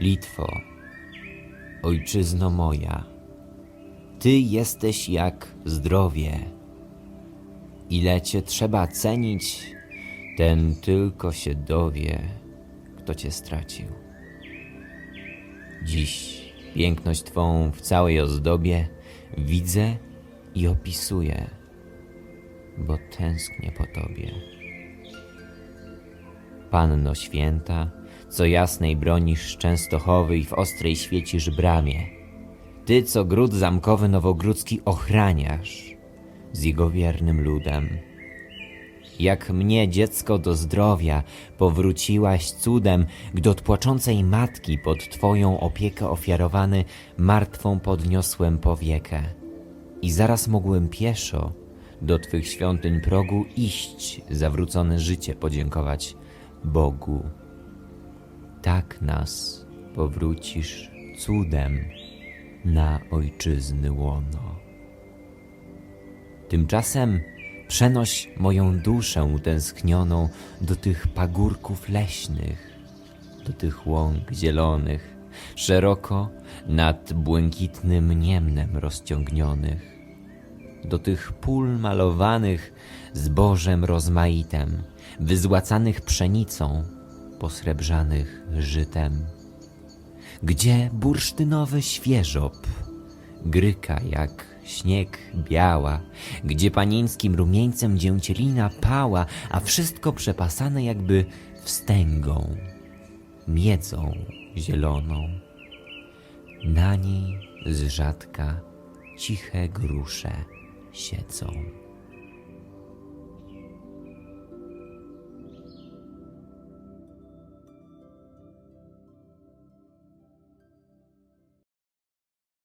Litwo, ojczyzno moja, ty jesteś jak zdrowie. Ile cię trzeba cenić, ten tylko się dowie, kto cię stracił. Dziś piękność twą w całej ozdobie widzę i opisuję, bo tęsknię po tobie. Panno święta, co jasnej bronisz Częstochowy i w ostrej świecisz bramie. Ty, co gród zamkowy nowogródzki ochraniasz z jego wiernym ludem. Jak mnie dziecko do zdrowia powróciłaś cudem, gdy od płaczącej matki pod Twoją opiekę ofiarowany martwą podniosłem powiekę. I zaraz mogłem pieszo do Twych świątyń progu iść, zawrócone życie podziękować Bogu. Tak nas powrócisz cudem na ojczyzny łono. Tymczasem przenoś moją duszę utęsknioną do tych pagórków leśnych, do tych łąk zielonych, szeroko nad błękitnym niemnem rozciągnionych, do tych pól malowanych zbożem rozmaitem, wyzłacanych pszenicą, posrebrzanych żytem, gdzie bursztynowy świeżop gryka jak śnieg biała, gdzie panieńskim rumieńcem dzięcielina pała, a wszystko przepasane jakby wstęgą, miedzą zieloną. Na niej z rzadka ciche grusze siedzą.